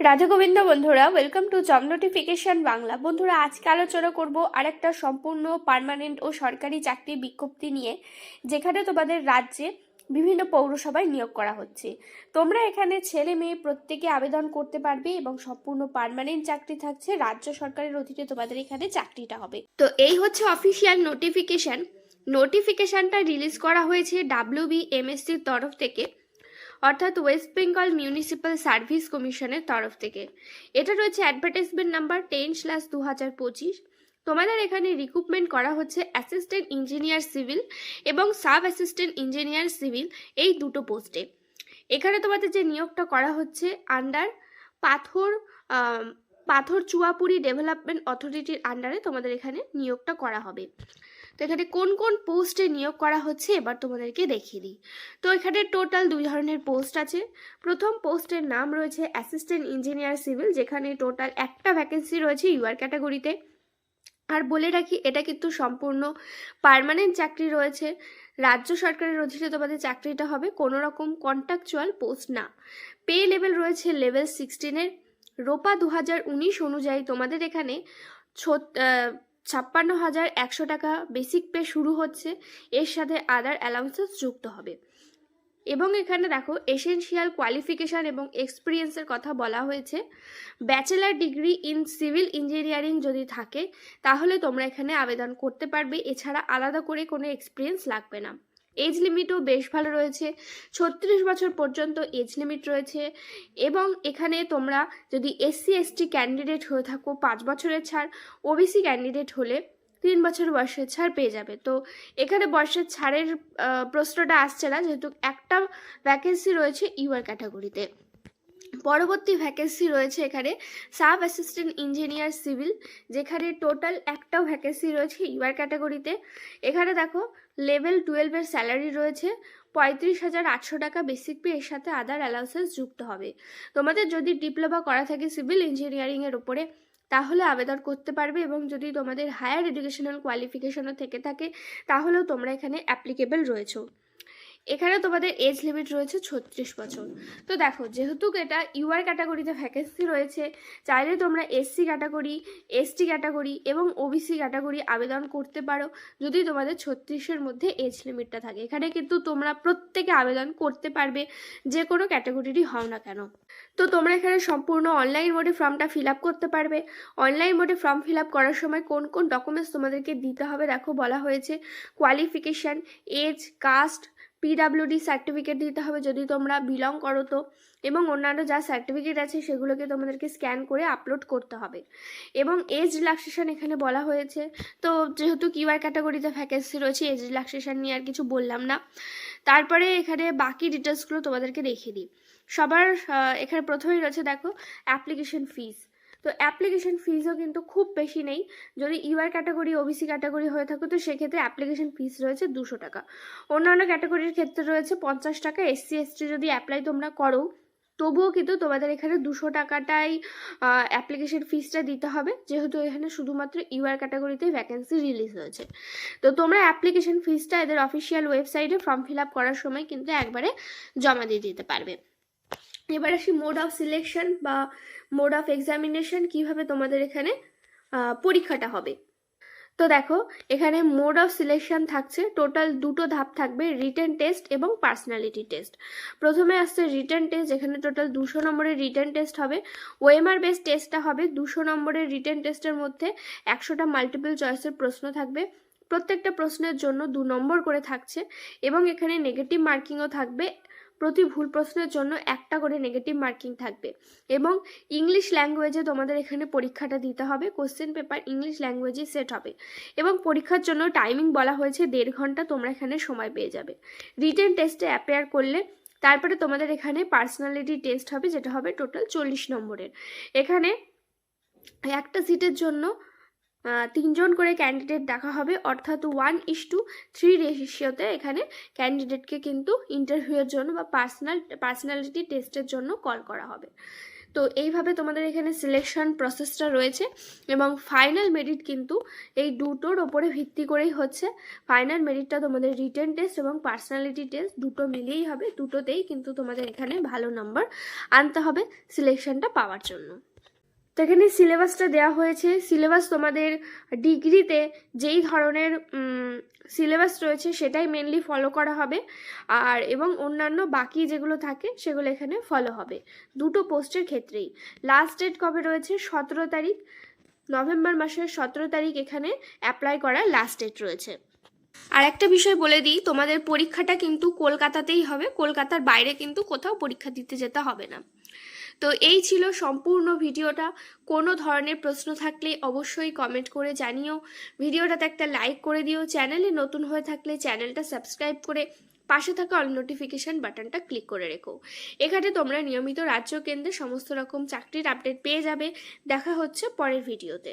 রাধা গোবিন্দ বন্ধুরা welcome to job notification Bangla. বন্ধুরা, আজকে আলোচনা করব আরেকটা সম্পূর্ণ পার্মানেন্ট ও সরকারি চাকরির বিজ্ঞপ্তি নিয়ে, যেখানে তোমাদের রাজ্যে বিভিন্ন পৌরসভায় নিয়োগ করা হচ্ছে। তোমরা এখানে ছেলে মেয়ে প্রত্যেকে আবেদন করতে পারবে এবং সম্পূর্ণ পারমানেন্ট চাকরি থাকছে, রাজ্য সরকারের অধীনে তোমাদের এখানে চাকরিটা হবে। তো এই হচ্ছে অফিসিয়াল নোটিফিকেশন নোটিফিকেশনটা রিলিজ করা হয়েছে ডাব্লিউবি এমএসসির তরফ থেকে। অর্থাৎ ওয়েস্ট বেঙ্গল মিউনিসিপ্যাল সার্ভিস কমিশনের তরফ থেকে। এটা রয়েছে অ্যাডভার্টাইজমেন্ট নাম্বার টেন স্ল্যাশ দু হাজার পঁচিশ। তোমাদের এখানে রিক্রুটমেন্ট করা হচ্ছে অ্যাসিস্ট্যান্ট ইঞ্জিনিয়ার সিভিল এবং সাব অ্যাসিস্ট্যান্ট ইঞ্জিনিয়ার সিভিল এই দুটো পোস্টে। এখানে তোমাদের যে নিয়োগটা করা হচ্ছে আন্ডার পাথর পাথর চুয়াপুরি ডেভেলপমেন্ট অথরিটির আন্ডারে তোমাদের এখানে নিয়োগটা করা হবে। তো এখানে কোন কোন পোস্টে নিয়োগ করা হচ্ছে এবার তোমাদেরকে দেখিয়ে দিই। তো এখানে টোটাল দুই ধরনের পোস্ট আছে। প্রথম পোস্টের নাম রয়েছে অ্যাসিস্ট্যান্ট ইঞ্জিনিয়ার সিভিল যেখানে টোটাল একটা ভ্যাকেন্সি রয়েছে ইউআর ক্যাটাগরিতে আর বলে রাখি, এটা কিন্তু সম্পূর্ণ পার্মানেন্ট চাকরি রয়েছে। রাজ্য সরকারের অধীনে তোমাদের চাকরিটা হবে কোনো রকম কন্ট্রাকচুয়াল পোস্ট না। পে লেভেল রয়েছে লেভেল সিক্সটিনের রোপা দু হাজার উনিশ অনুযায়ী তোমাদের এখানে ছত- ছাপ্পান্ন হাজার একশো টাকা বেসিক পে শুরু হচ্ছে। এর সাথে আদার অ্যালাউন্সেস যুক্ত হবে। এবং এখানে দেখো এসেনশিয়াল কোয়ালিফিকেশান এবং এক্সপিরিয়েন্সের কথা বলা হয়েছে। Bachelor degree in civil engineering যদি থাকে, তাহলে তোমরা এখানে আবেদন করতে পারবে। এছাড়া আলাদা করে কোনো এক্সপিরিয়েন্স লাগবে না। এজ লিমিটও বেশ ভালো রয়েছে। ছত্রিশ বছর পর্যন্ত এজ লিমিট রয়েছে এবং এখানে তোমরা যদি এসসি এসটি ক্যান্ডিডেট হয়ে থাকো পাঁচ বছরের ছাড় ওবিসি ক্যান্ডিডেট হলে তিন বছর বয়সের ছাড় পেয়ে যাবে। তো এখানে বয়সের ছাড়ের প্রশ্নটা আসছে না, যেহেতু একটা ভ্যাকেন্সি রয়েছে ইউআর ক্যাটাগরিতে পরবর্তী ভ্যাকেন্সি রয়েছে এখানে সাব অ্যাসিস্ট্যান্ট ইঞ্জিনিয়ার সিভিল যেখানে টোটাল একটা ভ্যাকেন্সি রয়েছে ইউআর ক্যাটাগরিতে এখানে দেখো লেভেল টুয়েলভের স্যালারি রয়েছে, পঁয়ত্রিশ হাজার আটশো টাকা বেসিক পে এর সাথে আদার অ্যালাউন্সেস যুক্ত হবে। তোমাদের যদি ডিপ্লোমা করা থাকে সিভিল ইঞ্জিনিয়ারিংয়ের উপরে তাহলে আবেদন করতে পারবে এবং যদি তোমাদের হায়ার এডুকেশনাল কোয়ালিফিকেশনও থেকে থাকে, তাহলেও তোমরা এখানে অ্যাপ্লিকেবল রয়েছো। এখানে তোমাদের এজ লিমিট রয়েছে ছত্রিশ বছর। তো দেখো, যেহেতু এটা ইউআর ক্যাটাগরিতে ভ্যাকেন্সি রয়েছে, চাইলে তোমরা এসসি ক্যাটাগরি এসটি ক্যাটাগরি এবং ওবিসি ক্যাটাগরি আবেদন করতে পারো, যদি তোমাদের ছত্রিশের মধ্যে এজ লিমিটটা থাকে। এখানে কিন্তু তোমরা প্রত্যেকে আবেদন করতে পারবে, যে কোনো ক্যাটাগরিরই হও না কেন। তো তোমরা এখানে সম্পূর্ণ অনলাইন মোডে ফর্মটা ফিল আপ করতে পারবে। অনলাইন মোডে ফর্ম ফিল আপ করার সময় কোন কোন ডকুমেন্টস তোমাদেরকে দিতে হবে? দেখো, বলা হয়েছে qualification age caste PWD certificate দিতে হবে যদি তোমরা বিলং করো তো। এবং অন্যান্য যা সার্টিফিকেট আছে সেগুলোকে তোমাদেরকে স্ক্যান করে আপলোড করতে হবে। এবং এজ রিল্যাক্সেশন এখানে বলা হয়েছে। তো যেহেতু কিউআর ক্যাটাগরিতে ভ্যাকেন্সি রয়েছে এজ রিল্যাক্সেশন নিয়ে আর কিছু বললাম না। তারপরে এখানে বাকি ডিটেলসগুলো তোমাদেরকে দেখিয়ে দিই। সবার এখানে প্রথমেই রয়েছে দেখো অ্যাপ্লিকেশন ফিস তো অ্যাপ্লিকেশন ফিজও কিন্তু খুব বেশি নেই। যদি ইউআর ক্যাটাগরি ওবিসি ক্যাটাগরি হয়ে থাকো, তো সেক্ষেত্রে অ্যাপ্লিকেশন ফিস রয়েছে দুশো টাকা। অন্যান্য ক্যাটাগরির ক্ষেত্রে রয়েছে পঞ্চাশ টাকা এসসি এসটি যদি অ্যাপ্লাই তোমরা করো, তবুও কিন্তু তোমাদের এখানে দুশো টাকাটাই অ্যাপ্লিকেশন ফিসটা দিতে হবে। যেহেতু এখানে শুধুমাত্র ইউআর ক্যাটাগরিতেই ভ্যাকেন্সি রিলিজ হয়েছে। তো তোমরা অ্যাপ্লিকেশন ফিসটা এদের অফিসিয়াল ওয়েবসাইটে ফর্ম ফিল আপ করার সময় কিন্তু একবারে জমা দিয়ে দিতে পারবে। এবার আসি মোড অফ সিলেকশন বা মোড অফ এক্সামিনেশন কীভাবে তোমাদের এখানে পরীক্ষাটা হবে। তো দেখো, এখানে মোড অফ সিলেকশন থাকছে টোটাল দুটো ধাপ থাকবে রিটেন টেস্ট এবং পার্সোনালিটি টেস্ট প্রথমে আসছে রিটেন টেস্ট যেখানে টোটাল দুশো নম্বরের রিটেন টেস্ট হবে। ওএমআর বেস টেস্টটা হবে, দুশো নম্বরের রিটেন টেস্টের মধ্যে একশোটা মাল্টিপল চয়েসের প্রশ্ন থাকবে। প্রত্যেকটা প্রশ্নের জন্য দু নম্বর করে থাকছে এবং এখানে নেগেটিভ মার্কিংও থাকবে। প্রতি ভুল প্রশ্নের জন্য একটা করে নেগেটিভ মার্কিং থাকবে এবং ইংলিশ ল্যাঙ্গুয়েজে তোমাদের এখানে পরীক্ষাটা দিতে হবে question paper English language set হবে এবং পরীক্ষার জন্য টাইমিং বলা হয়েছে দেড় ঘণ্টা তোমরা এখানে সময় পেয়ে যাবে। রিটেন টেস্টে অ্যাপেয়ার করলে তারপরে তোমাদের এখানে পার্সোনালিটি টেস্ট হবে যেটা হবে টোটাল চল্লিশ নম্বরের। এখানে একটা সিটের জন্য তিনজন করে ক্যান্ডিডেট দেখা হবে। অর্থাৎ ওয়ান ইস টু থ্রি রেশিওতে এখানে ক্যান্ডিডেটকে কিন্তু ইন্টারভিউয়ের জন্য বা পার্সোনাল পার্সোনালিটি টেস্টের জন্য কল করা হবে। তো এইভাবে তোমাদের এখানে সিলেকশন প্রসেসটা রয়েছে এবং ফাইনাল মেরিট কিন্তু এই দুটোর ওপরে ভিত্তি করেই হচ্ছে। ফাইনাল মেরিটটা তোমাদের রিটেন টেস্ট এবং পার্সোনালিটি টেস্ট দুটো মিলিয়েই হবে। দুটোতেই কিন্তু তোমাদের এখানে ভালো নাম্বার আনতে হবে সিলেকশনটা পাওয়ার জন্য। তো এখানে সিলেবাসটা দেওয়া হয়েছে। সিলেবাস তোমাদের ডিগ্রিতে যেই ধরনের সিলেবাস রয়েছে সেটাই মেনলি ফলো করা হবে। আর, এবং অন্যান্য বাকি যেগুলো থাকে সেগুলো এখানে ফলো হবে। দুটো পোস্টের ক্ষেত্রেই। লাস্ট ডেট কবে রয়েছে? সতেরো তারিখ। নভেম্বর মাসের সতেরো তারিখ এখানে অ্যাপ্লাই করার লাস্ট ডেট রয়েছে। আর একটা বিষয় বলে দিই, তোমাদের পরীক্ষাটা কিন্তু কলকাতাতেই হবে। কলকাতার বাইরে কিন্তু কোথাও পরীক্ষা দিতে যেতে হবে না। তো এই ছিল সম্পূর্ণ ভিডিওটা। কোনো ধরনের প্রশ্ন থাকলে অবশ্যই কমেন্ট করে জানিও। ভিডিওটাতে একটা লাইক করে দিও। চ্যানেলে নতুন হয়ে থাকলে চ্যানেলটা সাবস্ক্রাইব করে পাশে থাকা অল নোটিফিকেশান বাটনটা ক্লিক করে রেখো। এখানে তোমরা নিয়মিত রাজ্য কেন্দ্রে সমস্ত রকম চাকরির আপডেট পেয়ে যাবে। দেখা হচ্ছে পরের ভিডিওতে।